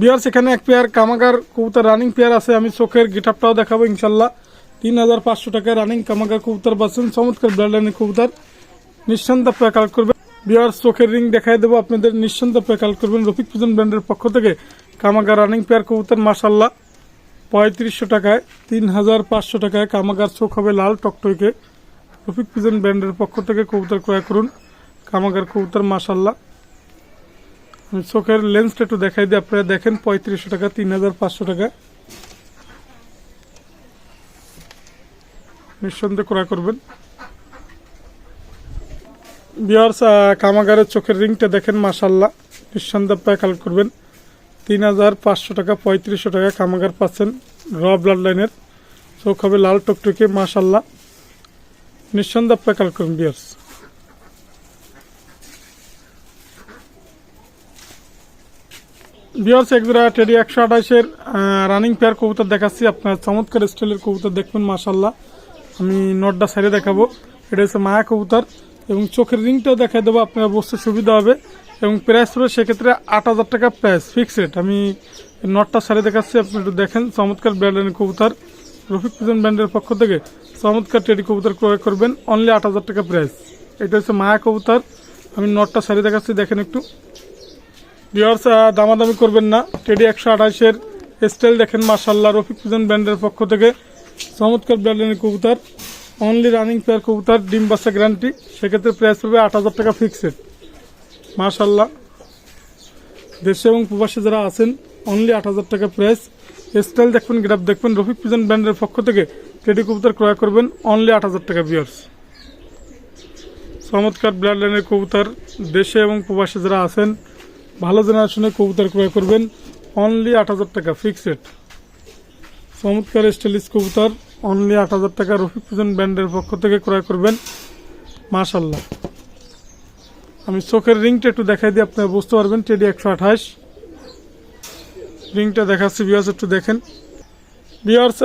বিয়ার্স সেখানে এক পেয়ার, কামাগার কবুতর রানিং পেয়ার আছে, আমি চোখের গিটাপটাও দেখাবো ইনশাল্লাহ। তিন হাজার পাঁচশো টাকায় রানিং কামাগার কবুতর পাচ্ছেন চমৎকার ব্লাডলাইনের কবুতর। নিঃসন্দেহ আপনারা কালেক্ট করবেন। বিয়ার্স চোখের রিং দেখাই দেবো, আপনাদের নিঃসন্দেহ আপনারা কালেক্ট করবেন। রফিক পিজন ব্র্যান্ডের পক্ষ থেকে কামাগার রানিং পেয়ার কবুতর মাসাল্লাহ পঁয়ত্রিশশো টাকায়, তিন হাজার পাঁচশো টাকায় কামাগার চোখ হবে লাল টকটইকে রফিক পিজন ব্র্যান্ডের পক্ষ থেকে কবুতর ক্রয় করুন। কামাগার কবুতর মাসাল্লাহ চোখের লেন্সটা একটু দেখাই দিই, আপনারা দেখেন, পঁয়ত্রিশশো টাকা, তিন হাজার পাঁচশো টাকা। নিঃসন্দেহে ক্রয় করবেন। বিয়ার্স কামাগারের চোখের রিংটা দেখেন মাসাল্লাহ নিঃসন্দেহে প্রায় কালেক্ট করবেন। তিন হাজার পাঁচশো টাকা, পঁয়ত্রিশশো টাকা কামাগার পাচ্ছেন র ব্লাড লাইনের চোখ হবে লাল টকটকে মাসাল্লাহ নিঃসন্দেহ প্রায় কালেক্ট করবেন বিয়ার্স বিয়ার্স একজোড়া টেডি একশো আঠাশের রানিং পেয়ার কবুতর দেখাচ্ছি। আপনার চমৎকার স্টাইলের কবুতর দেখবেন মাসাল্লাহ আমি নটটা সাইডে দেখাবো। এটা হচ্ছে মায়া কবুতর এবং চোখের রিংটাও দেখাই দেবো, আপনার বসতে সুবিধা হবে। এবং প্রাইস হবে সেক্ষেত্রে আট হাজার টাকা প্রাইস ফিক্সড আমি নটটা সাইডে দেখাচ্ছি, আপনি একটু দেখেন। চমৎকার ব্র্যান্ডের কবুতর, রফিক পিজন ব্র্যান্ডের পক্ষ থেকে চমৎকার টেডি কবুতর ক্রয় করবেন অনলি আট হাজার টাকা প্রাইস এটা হচ্ছে মায়া কবুতর। আমি নটটা সাইডে দেখাচ্ছি, দেখেন একটু। বিয়ার্স দামাদামি করবেন না। টেডি একশো আঠাশের স্টাইল দেখেন মার্শাল্লাহ রফিক পিজন ব্র্যান্ডের পক্ষ থেকে। চমৎকার ব্র্যান্ডের কবুতার অনলি রানিং পেয়ার কবুতর, ডিম বাচ্চা গ্যারান্টি সেক্ষেত্রে প্রাইস পড়বে আট হাজার টাকা ফিক্সড মার্শাল্লাহ দেশে এবং প্রবাসী যারা আছেন অনলি আট হাজার টাকা প্রাইস স্টাইল দেখবেন গ্রাফ দেখবেন, রফিক পিজন ব্র্যান্ডের পক্ষ থেকে। টেডি কবুতর ক্রয় করবেন অনলি আট হাজার টাকা বিয়ার্স চমৎকার লাইনের কবুতর, দেশে এবং প্রবাসী যারা আছেন ভালো জেনারেশনের কবুতর ক্রয় করবেন। অনলি আট হাজার টাকা ফিক্সড চমৎকার স্টাইলিশ কবুতর অনলি আট হাজার টাকা। রফিক পুজন ব্র্যান্ডের পক্ষ থেকে ক্রয় করবেন। মাশাল্লাহ আমি চোখের রিংটা একটু দেখাই দিই, আপনারা বুঝতে পারবেন টেডি একশো আঠাশ। রিংটা দেখাচ্ছি বিয়ার্স একটু দেখেন। বিয়ার্স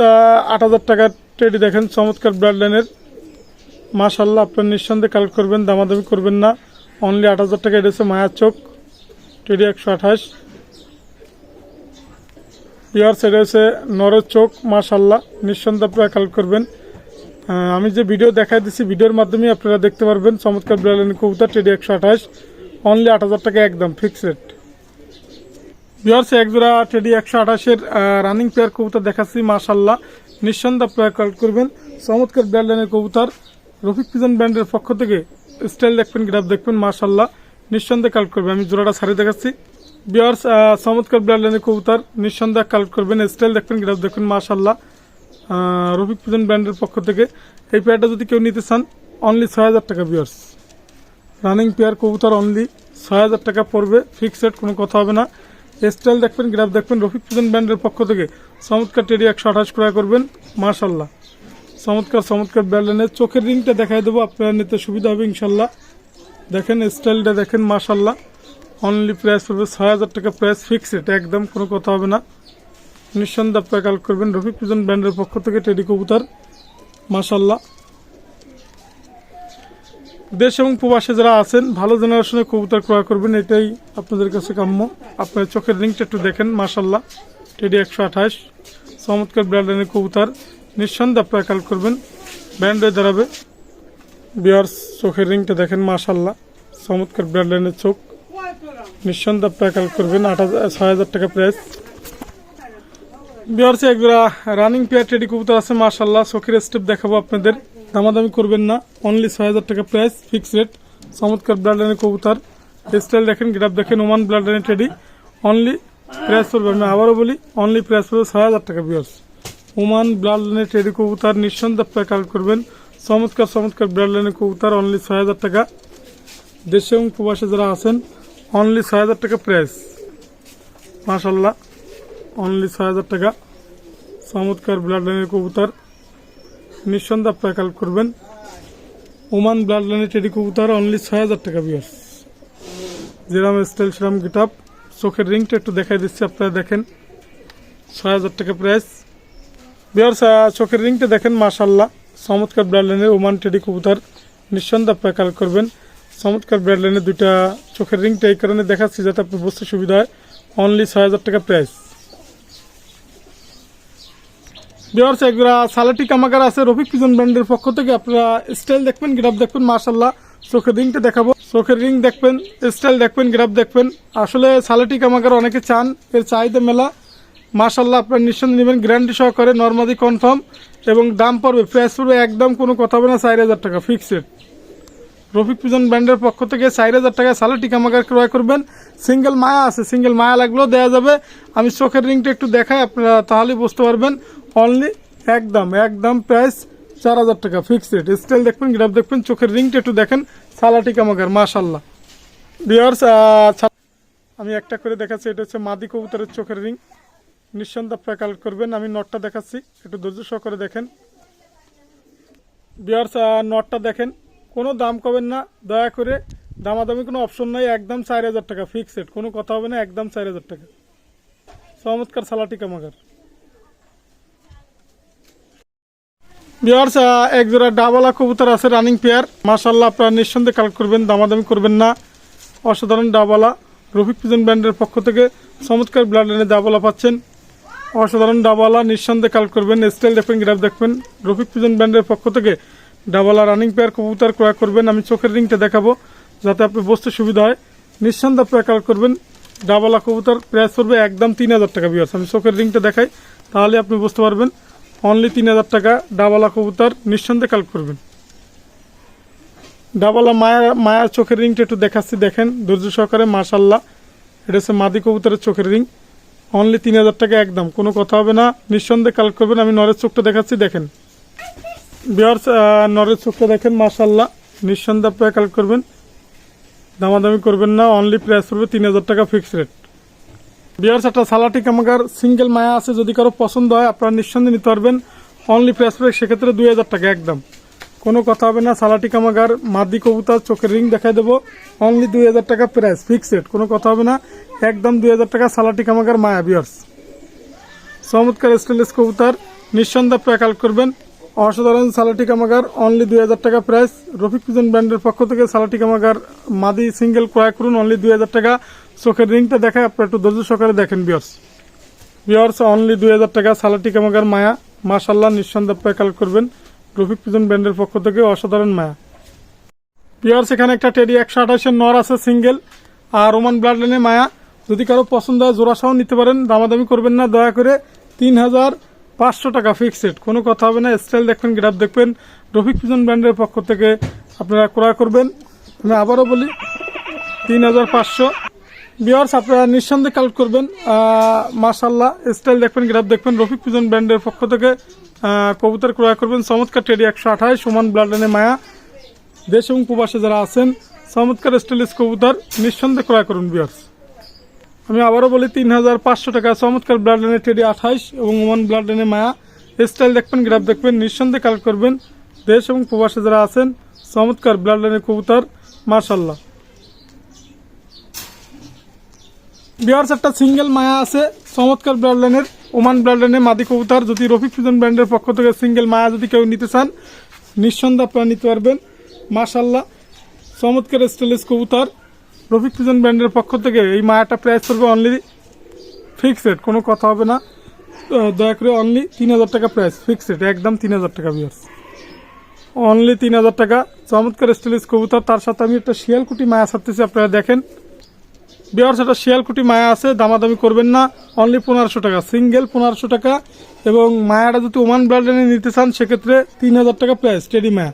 আট হাজার টাকার টেডি দেখেন, চমৎকার ব্র্যান্ড লাইনের মাশাল্লাহ আপনার নিঃসন্দেহে কালেক্ট করবেন, দামাদামি করবেন না। অনলি আট হাজার টাকা, এটা হচ্ছে মায়ার চোখ। টেডি একশো আঠাশ। ইয়ার সাইড হচ্ছে নরের চোখ, মাশাল্লাহ, নিঃসন্দেহে আপনারা কালেক্ট করবেন। আমি যে ভিডিও দেখাই দিচ্ছি ভিডিওর মাধ্যমে আপনারা দেখতে পারবেন চমৎকার বিড়ালেন কবুতর টেডি একশো আঠাশ। অনলি আট হাজার টাকা একদম ফিক্সড রেট বিয়ার্স একজোড়া টেডি একশো আঠাশের রানিং পেয়ার কবুতর দেখাচ্ছি, মাশাল্লাহ, নিঃসন্দেহে আপনারা কালেক্ট করবেন। চমৎকার বিড়ালেনের কবুতর। রফিক পিজন ব্র্যান্ডের পক্ষ থেকে স্টাইল দেখবেন গ্রাফ দেখবেন, মাশাল্লাহ। নিঃসন্দেহে কালেক্ট করবে। আমি জোড়াটা সারি দেখাচ্ছি। বিয়ার্স চমৎকার ব্র্যান্ডের কবুতার। নিঃসন্দেহে কালেক্ট করবেন। স্টাইল দেখবেন গ্রাফ দেখবেন মাশাল্লাহ রফিক পিজন ব্র্যান্ডের পক্ষ থেকে। এই পেয়ারটা যদি কেউ নিতে চান অনলি ছয় হাজার টাকা বিয়ার্স রানিং পেয়ার কবুতার অনলি ছয় হাজার টাকা পড়বে। ফিক্সড কোনো কথা হবে না। স্টাইল দেখবেন গ্রাফ দেখবেন রফিক পিজন ব্র্যান্ডের পক্ষ থেকে। চমৎকার টেডি একশো আঠাশ ক্রয় করবেন মাশাল্লাহ চমৎকার চমৎকার ব্র্যান্ডের চোখের রিংটা দেখাই দেবো, আপনারা নিতে সুবিধা হবে ইনশাল্লাহ দেখেন স্টাইলটা দেখেন মাশাল্লাহ অনলি প্রাইস পড়বে ছয় হাজার টাকা প্রাইস ফিক্সড একদম কোনো কথা হবে না। নিঃসন্দেহে আপনারা কাল করবেন, রফিক পিজন ব্র্যান্ডের পক্ষ থেকে টেডি কবুতর মাশাল্লাহ দেশ এবং প্রবাসে যারা আছেন, ভালো জেনারেশনের কবুতর ক্রয় করবেন, এটাই আপনাদের কাছে কাম্য। আপনার চোখের রিংটা একটু দেখেন মাশাল্লাহ টেডি একশো আঠাশ, চমৎকার ব্র্যান্ডের কবুতর। নিঃসন্দেহে আপনারা কাল করবেন, ব্র্যান্ড দাঁড়াবে। বিয়ার্স, চোখের রিংটা দেখেন মাশাল্লাহ চমৎকার ব্র্যান্ডের চোখ। নিঃসন্দেহ আপনারা কাল করবেন আট হাজার টাকা প্রাইস বিহারসে একজোড়া রানিং পেয়ার টেডি কবুতর আছে মাশাল্লাহ চোখের স্টেপ দেখাবো আপনাদের। দামাদামি করবেন না অনলি ছয় হাজার টাকা প্রাইস ফিক্স রেট চমৎকার ব্লাডলাইনের কবুতর। স্টাইল দেখেন গ্রাফ দেখেন, ওমান ব্লাডলাইনের টেডি অনলি প্রাইস পড়বে আমি আবারও বলি অনলি প্রাইস পড়বে ছয় হাজার টাকা বিয়ার্স। ওমান ব্লাডলাইনের টেডি কবুতর, নিঃসন্দেহে আপনারা কাল করবেন চমৎকার চমৎকার ব্লাডলাইনের কবুতর অনলি ছয় হাজার টাকা। দেশে এবং প্রবাসে যারা আছেন অনলি ছয় হাজার টাকা প্রাইস মাশাল্লাহ অনলি ছয় হাজার টাকা। চমৎকার ব্লাড লাইনের কবুতর। নিঃসন্দেহ আপনারা কালেক্ট করবেন। ওমান ব্লাড লাইনের টেডি কবুতর অনলি ছয় হাজার টাকা বিয়ার্স যেরাম স্টাইল সেরাম গিটাপ চোখের রিংটা একটু দেখাই দিচ্ছি, আপনারা দেখেন। ছয় হাজার টাকা প্রাইস বিয়ার্স চোখের রিংটা দেখেন মাশাল্লাহ চমৎকার ব্লাড লাইনের ওমান টেডি কবুতার নিঃসন্দেহে আপনারা কালেক্ট করবেন। চমৎকার ব্লাড লাইনের দুইটা চোখের রিংটা এই কারণে দেখাচ্ছি যাতে আপনার বুঝতে সুবিধা হয়। অনলি ছয় হাজার টাকা প্রাইস বিহার্স একজোড়া সালাটি কামাকার আছে রফিক পিজন ব্র্যান্ডের পক্ষ থেকে। আপনারা স্টাইল দেখবেন গ্রাফ দেখবেন মার্শাল্লাহ চোখের রিংটা দেখাবো। চোখের রিং দেখবেন স্টাইল দেখবেন গ্রাফ দেখবেন। আসলে সালাটি কামাকার অনেকে চান, এর চাহিদা মেলা। মার্শাল্লাহ আপনার নিঃসন্দেহে নেবেন। গ্যারান্টি সহকারে নর্মালি কনফার্ম এবং দাম পড়বে। প্রাইস পড়বে একদম কোনো কথা হবে না, চার হাজার টাকা ফিক্সড রফিক পিজন ব্র্যান্ডের পক্ষ থেকে চার হাজার টাকায় সালাটি টিকামাকার ক্রয় করবেন। সিঙ্গেল মায়া আছে সিঙ্গেল মায়া লাগলেও দেওয়া যাবে। আমি চোখের রিংটা একটু দেখাই, আপনারা তাহলেই বুঝতে পারবেন। অনলি একদম একদম প্রাইস চার হাজার টাকা ফিক্সড স্টাইল দেখবেন গ্রাফ দেখবেন, চোখের রিংটা একটু দেখেন। সালাটি টিকামাকার মাশাল্লাহ বিয়ার্স আমি একটা করে দেখাচ্ছি, এটা হচ্ছে মাদি কবুতরের চোখের রিং। নিঃসন্দেহ আপনারা কালেক্ট করবেন। আমি নটটা দেখাচ্ছি। একটু ধৈর্য সহকারে দেখেন। বিয়ার্স নটটা দেখেন। কোনো দাম কবেন না। দয়া করে দামাদামি কোনো অপশন নাই। একদম চার হাজার টাকা ফিক্সড কোনো কথা হবে না। একদম চার হাজার টাকা। চমৎকার সালাটি কামাগার। বিয়ার্স এক জোড়া ডাবলা কবুতর আছে রানিং পেয়ার মাশাল্লাহ আপনারা নিঃসন্দেহে কালেক্ট করবেন। দামাদামি করবেন না। অসাধারণ ডাবলা। রফিক পিজন ব্র্যান্ডের পক্ষ থেকে চমৎকার ব্লাড লাইনে ডাবলা পাচ্ছেন। অসাধারণ ডাবালা নিঃসন্দেহে কালেক্ট করবেন। স্টাইল দেখবেন, গ্রাফ দেখবেন। রফিক পিজন ব্র্যান্ডের পক্ষ থেকে ডাবালা রানিং পেয়ার কবুতর ক্রয় করবেন। আমি চোখের রিংটা দেখাবো, যাতে আপনি বসতে সুবিধা হয়। নিঃসন্দেহে আপনারা কাল করবেন। ডাবালা কবুতর প্রাইস পড়বে একদম তিন হাজার টাকা বিয়ার্স আমি চোখের রিংটা দেখাই, তাহলে আপনি বুঝতে পারবেন। অনলি তিন হাজার টাকা ডাবালা কবুতর নিঃসন্দেহে কালেক্ট করবেন। ডাবালা মায়া মায়ার চোখের রিংটা একটু দেখাচ্ছি, দেখেন। ধৈর্য সহকারে মার্শাল্লাহ এটা হচ্ছে মাদি কবুতরের চোখের রিং। অনলি তিন হাজার টাকা একদম। কোনো কথা হবে না। নিঃসন্দেহে কালেক্ট করবেন। আমি নরের চোখটা দেখাচ্ছি, দেখেন। বিয়ার্স নরের চোখটা দেখেন মার্শাল্লাহ নিঃসন্দেহে আপনারা কালেক্ট করবেন। দামাদামি করবেন না। অনলি প্রাইস পড়বে তিন হাজার টাকা ফিক্স রেট বিয়ার্স একটা সালাটি কামাকার সিঙ্গেল মায়া আছে। যদি কারও পছন্দ হয়, আপনারা নিঃসন্দেহে নিতে পারবেন। অনলি প্রাইস পড়বে সেক্ষেত্রে দুই হাজার টাকা একদম। কোনো কথা হবে না, সালাটি কামাগার, মাদি কবুতর, চোখের রিং দেখাই দেবো। অনলি দুই হাজার টাকা প্রাইস ফিক্সড কোনো কথা হবে না। একদম দুই হাজার টাকা সালাটি কামাগার, মায়া বিয়ার্স চমৎকার স্টেনলেস কবুতর, নিঃসন্দেহ প্রায় কালেক্ট করবেন। অসাধারণ সালাটি কামাগার অনলি দুই হাজার টাকা প্রাইস রফিক পিজন ব্র্যান্ডের পক্ষ থেকে সালাটি কামাগার, মাদি সিঙ্গেল ক্রয় করুন অনলি দুই হাজার টাকা। চোখের রিংটা দেখায় আপনারা একটু ধৈর্য সহকারে দেখেন বিয়ার্স বিয়ার্স অনলি দুই হাজার টাকা সালাটি কামাগার, মায়া। মাশাল্লাহ নিঃসন্দেহ প্রায় কালেক্ট করবেন। রফিক পিজন ব্র্যান্ডের পক্ষ থেকে অসাধারণ মায়া। পিয়ার্স এখানে একটা টেডি একশো আঠাশের নর আছে, সিঙ্গেল। আর রোমান ব্লাড লাইনে মায়া, যদি কারও পছন্দ হয় জোড়াসাও নিতে পারেন। দামাদামি করবেন না, দয়া করে তিন হাজার পাঁচশো টাকা ফিক্সড কোনো কথা হবে না স্টাইল দেখবেন গ্রাফ দেখবেন। রফিক পিজন ব্র্যান্ডের পক্ষ থেকে আপনারা ক্রয় করবেন। আমি আবারও বলি, তিন হাজার পাঁচশো। বিয়ার্স আপনারা নিঃসন্দেহে কালেক্ট করবেন। মাশাল্লাহ স্টাইল দেখবেন গ্রাফ দেখবেন। রফিক পিজন ব্র্যান্ডের পক্ষ থেকে কবুতর ক্রয় করবেন চমৎকার টেডি একশো আঠাশ, সমান ব্লাড লাইনে মায়া। দেশ এবং প্রবাসে যারা আছেন, চমৎকার স্টাইলিশ কবুতর, নিঃসন্দেহে ক্রয় করুন বিয়ার্স আমি আবারও বলি, তিন হাজার পাঁচশো টাকা, চমৎকার ব্লাড লাইনে টেডি আঠাইশ এবং ওমান ব্লাড লাইনে মায়া। স্টাইল দেখবেন গ্রাফ দেখবেন, নিঃসন্দেহে কালেক্ট করবেন। দেশ এবং প্রবাসে যারা আছেন, চমৎকার ব্লাড লাইনের কবুতর মার্শাল্লাহ বিহার একটা সিঙ্গেল মায়া আছে। চমৎকার ব্লাড লাইনের ওমান ব্লাড লাইনের মাদি কবুতর। যদি রফিক ফিজন ব্র্যান্ডের পক্ষ থেকে সিঙ্গেল মায়া যদি কেউ নিতে চান, নিঃসন্দেহে আপনারা নিতে পারবেন। মাশাল্লাহ চমৎকার স্টেলেস কবুতর। রফিক ফিজন ব্র্যান্ডের পক্ষ থেকে এই মায়াটা প্রাইস করবে অনলি ফিক্সড কোনো কথা হবে না। দয়া করে অনলি তিন হাজার টাকা প্রাইস ফিক্সড একদম তিন হাজার টাকা বিয়ার্স অনলি তিন হাজার টাকা। চমৎকার স্টেলিস কবুতর, তার সাথে আমি একটা শিয়ালকুটি মায়া ছাড়তেছি, আপনারা দেখেন। বিয়ার্স একটা শিয়ালকুটি মায়া আছে, দামাদামি করবেন না। অনলি পনেরোশো টাকা সিঙ্গেল পনেরোশো টাকা। এবং মায়াটা যদি ওমান ব্লাড নিতে চান, সেক্ষেত্রে তিন হাজার টাকা প্রাইস টেডি মায়া।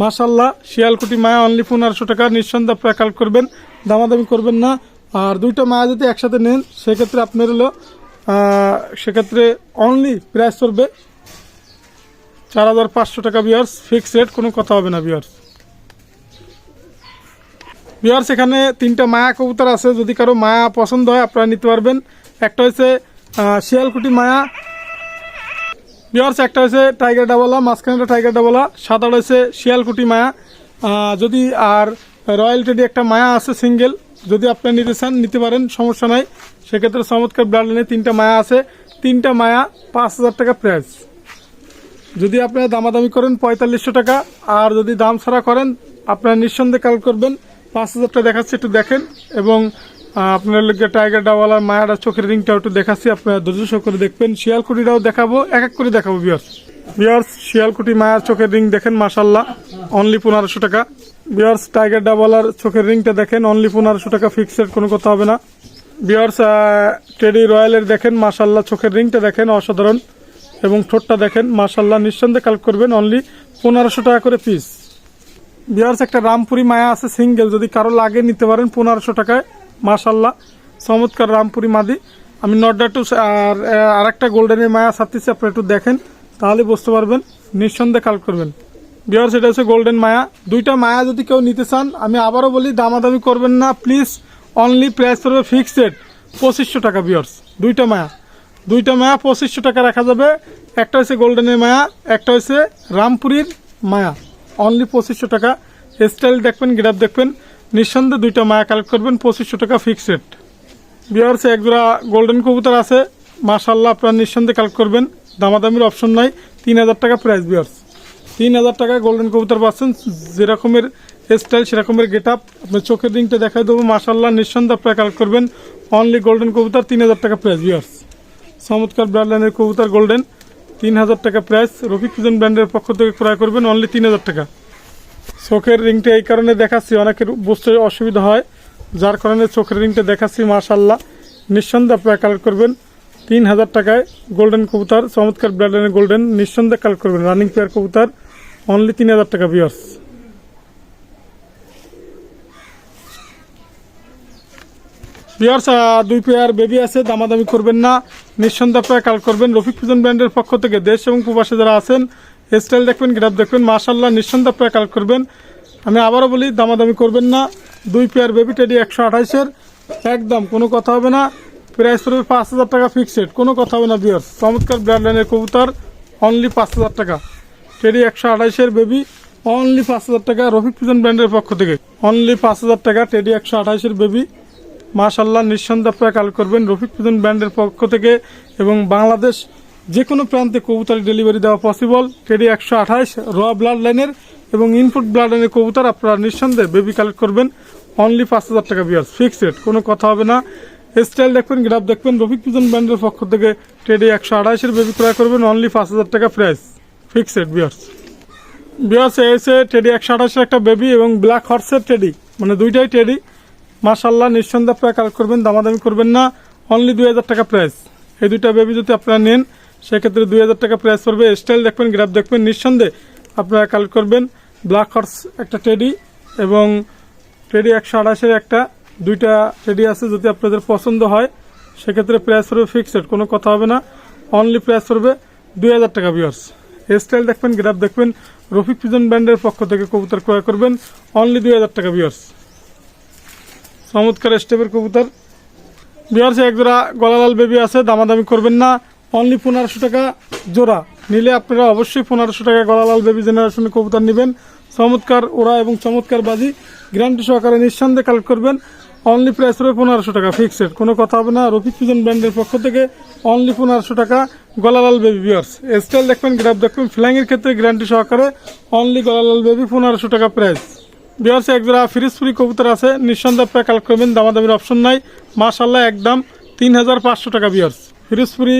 মাশাল্লাহ, শিয়ালকুটি মায়া অনলি পনেরোশো টাকা, নিঃসন্দেহে আপনারা করবেন, দামাদামি করবেন না। আর দুইটা মায়া যদি একসাথে নেন, সেক্ষেত্রে আপনার হলো সেক্ষেত্রে অনলি প্রাইস পড়বে চার হাজার পাঁচশো টাকা বিয়ার্স ফিক্সড রেট কোনো কথা হবে না বিয়ার্স বিহার সেখানে তিনটা মায়া কবুতর আছে। যদি কারও মায়া পছন্দ হয় আপনারা নিতে পারবেন। একটা আহ, শিয়ালকুটি মায়া। বিহার্স একটা হচ্ছে টাইগার ডাবলা মাঝখানে টাইগার ডাবলা সাদা হচ্ছে শিয়ালকুটি মায়া। যদি আর রয়্যাল টেডি একটা মায়া আছে সিঙ্গেল যদি আপনি নিতে চান নিতে পারেন সমস্যা নাই। সেক্ষেত্রে চমৎকার ব্লাড লাইনে তিনটা মায়া আছে। তিনটা মায়া পাঁচ হাজার টাকা প্রাইস যদি আপনারা দামাদামি করেন পঁয়তাল্লিশশো টাকা। আর যদি দাম ছাড়া করেন আপনারা নিঃসন্দেহে কাল করবেন। পাঁচ হাজারটা দেখাচ্ছে, একটু দেখেন। এবং আপনার লোকে টাইগার ডাওয়ালার মায়ারা চোখের রিংটাও একটু দেখাচ্ছি, আপনারা ধৈর্য সহ করে দেখবেন। শিয়ালকুটিটাও দেখাবো, এক এক করে দেখাবো বিয়ার্স বিয়ার্স শিয়ালকুটি মায়ার চোখের রিং দেখেন মাসাল্লাহ অনলি পনেরোশো টাকা। বিয়ার্স টাইগার ডাওয়ালার চোখের রিংটা দেখেন অনলি পনেরোশো টাকা ফিক্সড কোনো কথা হবে না। বিয়ার্স টেডি রয়্যালের দেখেন মাসাল্লাহ চোখের রিংটা দেখেন, অসাধারণ। এবং ঠোঁটটা দেখেন মাসাল্লাহ নিঃসন্দেহে কালেক্ট করবেন অনলি পনেরোশো টাকা করে পিস বিয়ার্স একটা রামপুরি মায়া আছে সিঙ্গেল যদি কারও লাগে, নিতে পারেন পনেরোশো টাকায়। মাশাল্লাহ চমৎকার রামপুরি মাদি। আমি নটটা টু আর একটা গোল্ডেনের মায়া সাথেছি আপনি একটু দেখেন, তাহলে বুঝতে পারবেন, নিঃসন্দেহে কাল করবেন। বিয়ার্স এটা হচ্ছে গোল্ডেন মায়া। দুইটা মায়া যদি কেউ নিতে চান, আমি আবারও বলি, দামাদামি করবেন না প্লিজ অনলি প্রাইস করবে ফিক্সড পঁচিশশো টাকা বিয়ার্স দুইটা মায়া। দুইটা মায়া, পঁচিশশো টাকা রাখা যাবে। একটা হচ্ছে গোল্ডেনের মায়া, একটা হচ্ছে রামপুরীর মায়া। অনলি পঁচিশশো টাকা। স্টাইল দেখবেন গ্রাফ দেখবেন। নিঃসন্দেহে দুইটা মায়া কালেক্ট করবেন, পঁচিশশো টাকা ফিক্সড বিয়ার্স একজোড়া গোল্ডেন কবুতর আছে। মাশাল্লাহ আপনারা নিঃসন্দেহে কালেক্ট করবেন। দামাদামির অপশন নাই। তিন হাজার টাকা প্রাইস বিয়ার্স তিন হাজার টাকা গোল্ডেন কবুতর পাচ্ছেন। যেরকমের স্টাইল সেরকমের গেট আপ আপনার চোখের রিংটা দেখাই দেবো। মাশাল্লাহ নিঃসন্দেহে আপনারা কালেক্ট করবেন। অনলি গোল্ডেন কবুতর তিন হাজার টাকা প্রাইস বিয়ার্স চমৎকার ব্র্যান্ড লাইনের কবুতর গোল্ডেন তিন হাজার টাকা প্রাইস রফিক ফুজন ব্র্যান্ডের পক্ষ থেকে ক্রয় করবেন অনলি তিন হাজার টাকা। চোখের রিংটা এই কারণে দেখাচ্ছি, অনেকের বুঝতে অসুবিধা হয়, যার কারণে চোখের রিংটা দেখাচ্ছি মাশাল্লাহ নিঃসন্দেহে আপনারা কালেক্ট করবেন তিন হাজার টাকায় গোল্ডেন কবুতার, চমৎকার ব্র্যান্ডের গোল্ডেন নিঃসন্দেহে কালেক্ট করবেন। রানিং পেয়ার কবুতার অনলি তিন হাজার টাকা বিয়ার্স বিয়ার্স দুই পেয়ার বেবি আছে, দামাদামি করবেন না। নিঃসন্দেহে আপনারা কাল করবেন রফিক ফুজন ব্র্যান্ডের পক্ষ থেকে। দেশ এবং প্রবাসে যারা আছেন স্টাইল দেখবেন গ্রাফ দেখবেন মাশাল্লাহ নিঃসন্দেহে আপনারা কাল করবেন। আমি আবারও বলি, দামাদামি করবেন না। দুই পেয়ার বেবি টেডি একশো আঠাইশের, একদম, কোনো কথা হবে না। প্রাইস পড়বে পাঁচ হাজার টাকা ফিক্সড কোনো কথা হবে না বিয়ার্স চমৎকার ব্র্যান্ড লাইনের কবুতর অনলি পাঁচ হাজার টাকা। টেডি একশো আঠাইশের বেবি অনলি পাঁচ হাজার টাকা রফিক ফুজন ব্র্যান্ডের পক্ষ থেকে। অনলি পাঁচ হাজার টাকা টেডি একশো আঠাইশের বেবি মাশাল্লাহ নিঃসন্দেহ আপনারা কাল করবেন। রফিক ফুজন ব্র্যান্ডের পক্ষ থেকে এবং বাংলাদেশ যে কোনো প্রান্তে কবুতর ডেলিভারি দেওয়া পসিবল টেডি একশো আঠাইশ র ব্লাড লাইনের এবং ইনপুট ব্লাড লাইনের কবুতর আপনারা নিঃসন্দেহে বেবি কালেক্ট করবেন। অনলি পাঁচ হাজার টাকা বিয়ার্স ফিক্সড রেট কোনো কথা হবে না। স্টাইল দেখবেন গ্রাফ দেখবেন। রফিক ফুজন ব্র্যান্ডের পক্ষ থেকে টেডি একশো আঠাইশের বেবি ক্রয় করবেন। অনলি পাঁচ হাজার টাকা প্রাইস ফিক্সড বিয়ার্স বিয়ার্স এসে টেডি একশো আঠাশের একটা বেবি এবং ব্ল্যাক হর্সের টেডি মানে দুইটাই টেডি মাশাল্লাহ নিঃসন্দেহে আপনারা কালেক্ট করবেন, দামাদামি করবেন না। অনলি দুই হাজার টাকা প্রাইস এই দুইটা বেবি যদি আপনারা নেন, সেক্ষেত্রে দুই হাজার টাকা প্রাইস পড়বে। স্টাইল দেখবেন গ্রাফ দেখবেন, নিঃসন্দেহে আপনারা কালেক্ট করবেন। ব্ল্যাক হর্স একটা টেডি এবং টেডি একশো আঠাশের একটা, দুইটা টেডি আছে যদি আপনাদের পছন্দ হয়, সেক্ষেত্রে প্রাইস পড়বে ফিক্সড কোনো কথা হবে না। অনলি প্রাইস পড়বে দুই হাজার টাকা বিয়ার্স স্টাইল দেখবেন গ্রাফ দেখবেন, রফিক ফিজন ব্র্যান্ডের পক্ষ থেকে কবুতর ক্রয় করবেন। অনলি দুই হাজার টাকা বিয়ার্স চমৎকার স্টেপের কবুতর। বিহারসে এক জোড়া গলালাল বেবি আছে, দামাদামি করবেন না। অনলি পনেরোশো টাকা জোড়া। নিলে আপনারা অবশ্যই পনেরোশো টাকা গলালাল বেবি জেনারেশনের কবুতর নেবেন। চমৎকার ওরা এবং চমৎকার বাজি। গ্যারান্টি সহকারে নিঃসন্দেহে কালেক্ট করবেন। অনলি প্রাইস হবে পনেরোশো টাকা ফিক্সড কোনো কথা হবে না। রফিক ফিজন ব্র্যান্ডের পক্ষ থেকে অনলি পনেরোশো টাকা গলালাল বেবি বিয়ার্স স্টাইল দেখবেন গ্রাফ দেখবেন। ফ্ল্যাংয়ের ক্ষেত্রে গ্যারান্টি সহকারে অনলি গলালাল বেবি পনেরোশো টাকা প্রাইস বিহারসে এক জোড়া ফ্রিজ ফ্রি কবুতর আছে। নিঃসন্দেহে আপনারা কালেক্ট করবেন দামাদামির অপশন নাই। মাশাল্লাহ একদম তিন হাজার পাঁচশো টাকা বিয়ার্স ফ্রিজ ফ্রি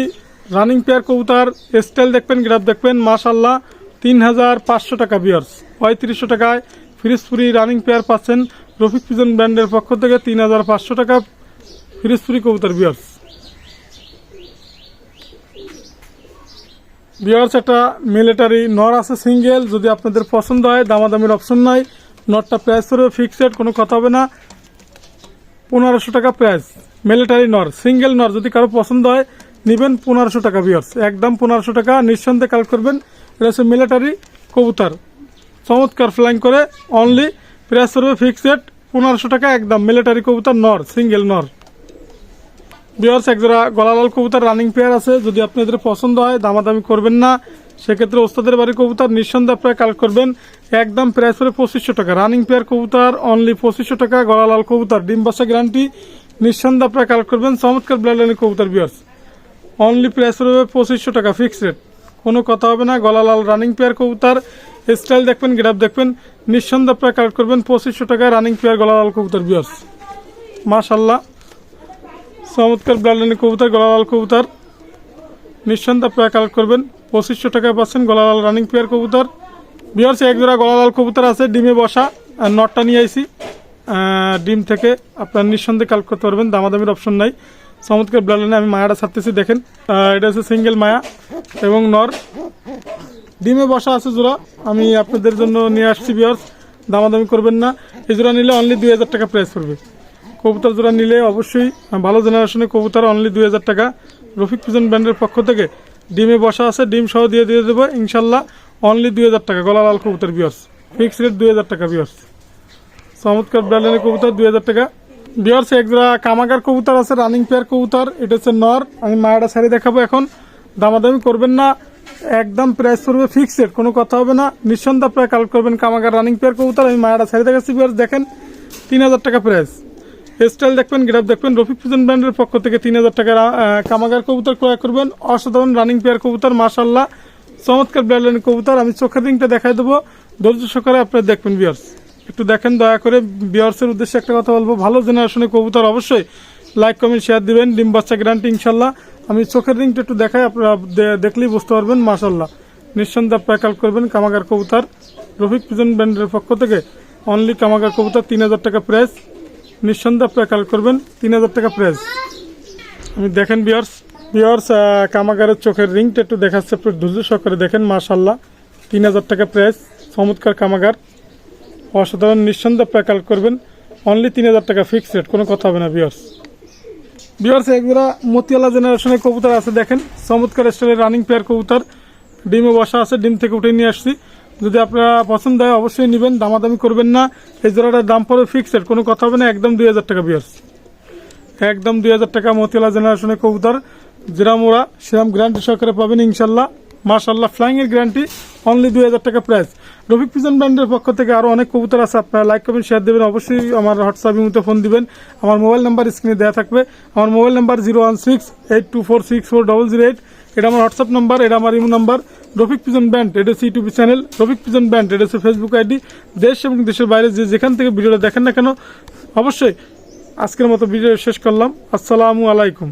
রানিং পেয়ার কবুতর স্টাইল দেখবেন গ্রাফ দেখবেন মাশাল্লাহ তিন হাজার পাঁচশো টাকা বিয়ার্স পঁয়ত্রিশশো টাকায় ফ্রিজ ফ্রি রানিং পেয়ার পাচ্ছেন রফিক ফিজন ব্র্যান্ডের পক্ষ থেকে তিন হাজার পাঁচশো টাকা ফ্রিজ ফ্রি কবুতর বিয়ার্স বিয়ার্স একটা মিলিটারি নর আছে সিঙ্গেল যদি আপনাদের পছন্দ হয়, দামাদামির অপশন নাই। নটটা প্রাইস পড়বে ফিক্সড কোনো কথা হবে না। পনেরোশো টাকা প্রাইস মিলিটারি নর সিঙ্গেল নর যদি কারও পছন্দ হয়, নেবেন পনেরোশো টাকা বিয়ার্স একদম পনেরোশো টাকা, নিঃসন্দেহে কালেক্ট করবেন। এটা হচ্ছে মিলিটারি কবুতর। চমৎকার ফ্লাইং করে অনলি প্রাইস পড়বে ফিক্সড পনেরোশো টাকা, একদম মিলিটারি কবুতর নর সিঙ্গেল নর বিয়ার্স একজোড়া গলালাল কবুতর রানিং পেয়ার আছে। যদি আপনাদের পছন্দ হয়, দামাদামি করবেন না। সেক্ষেত্রে ওস্তাদের বাড়ি কবুতর নিঃসন্দেহে আপনারা কালেক্ট করবেন। একদম প্রাইস পড়ে পঁচিশশো টাকা। রানিং পেয়ার কবুতর অনলি পঁচিশশো টাকা। গলালাল কবুতর, ডিম বাসা গ্যারান্টি নিঃসন্দেহে আপনারা কালেক্ট করবেন। চমৎকার ব্লাড লাইনের কবুতর বিয়ার্স অনলি প্রাইস পড়বে পঁচিশশো টাকা ফিক্সড রেট কোনো কথা হবে না, গলালাল রানিং পেয়ার কবুতর। স্টাইল দেখবেন গ্রাফ দেখবেন। নিঃসন্দেহে আপনারা কালেক্ট করবেন পঁচিশশো টাকা রানিং পেয়ার গলালাল কবুতর বিয়ার্স মাশাল্লাহ চমৎকার ব্রান্ডের কবুতর, গলালাল কবুতর। নিঃসন্দেহে আপনারা কালেক্ট করবেন পঁচিশশো টাকায় পাচ্ছেন গলালাল রানিং পেয়ার কবুতর। বিহার্সে এক জোড়া গলালাল কবুতর আছে ডিমে বসা আর নটটা নিয়ে আহ, ডিম থেকে আপনার নিঃসন্দেহে কালেক্ট করতে পারবেন দামাদামির অপশন নাই। চমৎকার ব্লাডলাইনে আমি মায়াটা ছাড়তেছি দেখেন। এটা হচ্ছে সিঙ্গেল মায়া এবং নর। ডিমে বসা আছে জোড়া আমি আপনাদের জন্য নিয়ে আসছি বিয়ার্স দামাদামি করবেন না। এই জোড়া নিলে অনলি দুই হাজার টাকা প্রাইস পড়বে। কবুতর জোড়া নিলে অবশ্যই ভালো জেনারেশনের কবুতর অনলি দুই হাজার টাকা। রফিক পিজন ব্র্যান্ডের পক্ষ থেকে ডিমে বসা আছে, ডিম সহ দিয়ে দিয়ে দেবো, ইনশাল্লাহ অনলি দুই হাজার টাকা গলা লাল কবুতর বিয়ার্স ফিক্স রেট দুই হাজার টাকা বিয়ার্স চমৎকার ব্র্যান্ডের কবুতর দুই হাজার টাকা। বিয়ার্স একজোড়া কামাগার কবুতর আছে রানিং পেয়ার কবুতর, এটা হচ্ছে নর। আমি মায়াটা শাড়ি দেখাবো এখন। দামাদামি করবেন না, একদম প্রাইস পড়বে ফিক্সড কোনো কথা হবে না। নিঃসন্দেহে আপনারা কালেক্ট করবেন কামাগার রানিং পেয়ার কবুতর, আমি মায়াটা শাড়ি দেখাচ্ছি বিয়ার্স দেখেন, তিন হাজার টাকা প্রাইস স্টাইল দেখবেন গ্রাফ দেখবেন, রফিক ফুজন ব্র্যান্ডের পক্ষ থেকে তিন হাজার টাকার কামাগার কবুতর ক্রয় করবেন। অসাধারণ রানিং পেয়ার কবুতর মাশাল্লাহ চমৎকার ব্র্যান্ডের কবুতর, আমি চোখের রিংটা দেখাই দেবো। ধৈর্য সহকারে আপনারা দেখবেন বিয়ার্স একটু দেখেন, দয়া করে বিয়ার্সের উদ্দেশ্যে একটা কথা বলব। ভালো জেনারেশনের কবুতর অবশ্যই। লাইক কমেন্ট শেয়ার দিবেন। ডিম বাচ্চা গ্যারান্টি ইনশাল্লাহ আমি চোখের রিংটা একটু দেখাই, আপনারা দেখলেই বুঝতে পারবেন মাশাল্লাহ নিঃসন্দেহে আপনারা কাল করবেন কামাগার কবুতর। রফিক পিজন ব্র্যান্ডের পক্ষ থেকে অনলি কামাগার কবুতর, তিন হাজার টাকা প্রাইস নিঃসন্দেহে আপনারা করবেন। তিন হাজার টাকা প্রাইস আমি দেখেন বিয়ার্স বিয়ার্স কামাগারের চোখের রিংটা একটু দেখাচ্ছে, একটু ধৈর্য সহকারে দেখেন মাশাল্লাহ তিন হাজার টাকা প্রাইস চমৎকার কামাগার। অসাধারণ, নিঃসন্দেহে আপনারা করবেন। অনলি তিন হাজার টাকা ফিক্সড রেট কোনো কথা হবে না বিয়ার্স বিয়ার্স একজোড়া মতিয়ালা জেনারেশনের কবুতর আছে, দেখেন। চমৎকার স্টাইলের রানিং পেয়ার কবুতর। ডিমে বসা আছে, ডিম থেকে উঠে নিয়ে আসছি। যদি আপনারা পছন্দ হয় অবশ্যই নেবেন, দামাদামি করবেন না। এই জোড়াটার দাম পড়বে ফিক্সড কোনো কথা হবে না, একদম দুই হাজার টাকা বিয়ার্স একদম দুই হাজার টাকা মতিয়ালা জেনারেশনের কবুতর, যেরাম ওরা, সেরাম গ্যারান্টি সহকারে পাবেন ইনশাল্লাহ। মাশাল্লাহ ফ্লাইং এর গ্যারান্টি অনলি দুই হাজার টাকা প্রাইস রফিক পিজন ব্র্যান্ডের পক্ষ থেকে আরও অনেক কবুতর আছে, আপনারা লাইক করবেন শেয়ার দেবেন। অবশ্যই আমার হোয়াটসঅ্যাপ ইমুতে ফোন দিবেন। আমার মোবাইল নাম্বার স্ক্রিনে দেওয়া থাকবে। আমার mobile number zero one six eight two four six four double zero eight এটা আমার হোয়াটসঅ্যাপ নাম্বার, এটা আমার imo number, Rafiq pigeon band, এটা হচ্ছে YouTube channel, Rafiq pigeon band, এটা হচ্ছে ফেসবুক আইডি, দেশ এবং দেশের বাইরে যে যেখান থেকে ভিডিওটা দেখেন না কেন, অবশ্যই আজকের মতো ভিডিও শেষ করলাম, আসসালামু আলাইকুম।